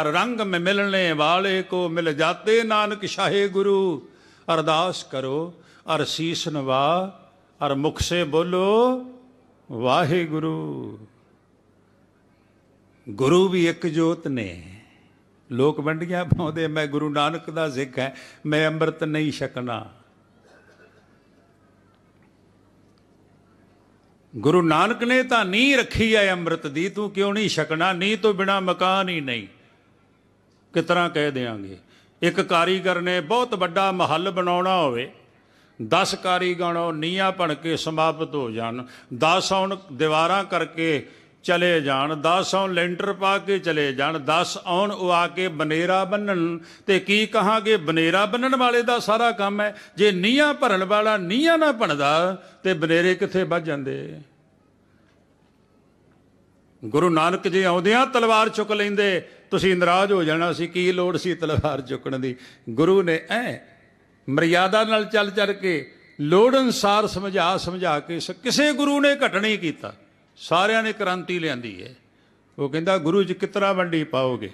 ਹਰ ਰੰਗ ਮੇ ਮਿਲਣੇ ਵਾਲੇ ਕੋ ਮਿਲ ਜਾਤੇ ਨਾਨਕ ਸ਼ਾਹੇ ਗੁਰੂ। ਅਰਦਾਸ ਕਰੋ, ਅਰ ਸੀਸ ਨਵਾ, ਅਰ ਮੁਖ ਸੇ ਬੋਲੋ, ਵਾਹਿਗੁਰੂ। ਗੁਰੂ ਵੀ ਇੱਕ ਜੋਤ ਨੇ। ਲੋਕ ਵੰਡੀਆਂ ਪਾਉਂਦੇ ਮੈਂ ਗੁਰੂ ਨਾਨਕ ਦਾ ਸਿੱਖ ਹੈ, ਮੈਂ ਅੰਮ੍ਰਿਤ ਨਹੀਂ ਛਕਣਾ। ਗੁਰੂ ਨਾਨਕ ਨੇ ਤਾਂ ਨਹੀਂ ਰੱਖੀ ਹੈ ਅੰਮ੍ਰਿਤ ਦੀ, ਤੂੰ ਕਿਉਂ ਨਹੀਂ ਛਕਣਾ? ਨਹੀਂ ਤੋਂ ਬਿਨਾ ਮਕਾਨ ਹੀ ਨਹੀਂ। ਕਿਤਨਾ ਕਹਿ ਦੇਾਂਗੇ ਇੱਕ ਕਾਰੀਗਰ ਨੇ ਬਹੁਤ ਵੱਡਾ ਮਹੱਲ ਬਣਾਉਣਾ ਹੋਵੇ 10 ਕਾਰੀਗਰ ਨੀਆਂ ਬਣ ਕੇ ਸਮਾਪਤ ਹੋ ਜਾਣ 10 ਆਉਣ ਦੀਵਾਰਾਂ ਕਰਕੇ ਚਲੇ ਜਾਣ 10 ਆਉਣ ਲੈਂਟਰ ਪਾ ਕੇ ਚਲੇ ਜਾਣ 10 ਆਉਣ ਉਹ ਆ ਕੇ ਬਨੇਰਾ ਬੰਨਣ। ਤੇ ਕੀ ਕਹਾਂਗੇ? ਬਨੇਰਾ ਬੰਨਣ ਵਾਲੇ ਦਾ ਸਾਰਾ ਕੰਮ ਹੈ। ਜੇ ਨੀਆਂ ਭਰਨ ਵਾਲਾ ਨੀਆਂ ਨਾ ਬਣਦਾ ਤੇ ਬਨੇਰੇ ਕਿੱਥੇ ਵੱਜ ਜਾਂਦੇ? ਗੁਰੂ ਨਾਨਕ ਜੀ ਆਉਂਦਿਆਂ ਤਲਵਾਰ ਚੁੱਕ ਲੈਂਦੇ ਤੁਸੀਂ ਨਾਰਾਜ਼ ਹੋ ਜਾਣਾ ਸੀ, ਕੀ ਲੋੜ ਸੀ ਤਲਵਾਰ ਚੁੱਕਣ ਦੀ? ਗੁਰੂ ਨੇ ਐ ਮਰਿਆਦਾ ਨਾਲ ਚੱਲ ਚੱਲ ਕੇ ਲੋੜ ਅਨਸਾਰ ਸਮਝਾ ਸਮਝਾ ਕੇ ਕਿਸੇ ਗੁਰੂ ਨੇ ਘਟ ਨਹੀਂ ਕੀਤਾ। ਸਾਰਿਆਂ ਨੇ ਕ੍ਰਾਂਤੀ ਲਿਆਂਦੀ ਹੈ। ਉਹ ਕਹਿੰਦਾ, ਗੁਰੂ ਜੀ, ਕਿਤਨਾ ਵੰਡੀ ਪਾਓਗੇ?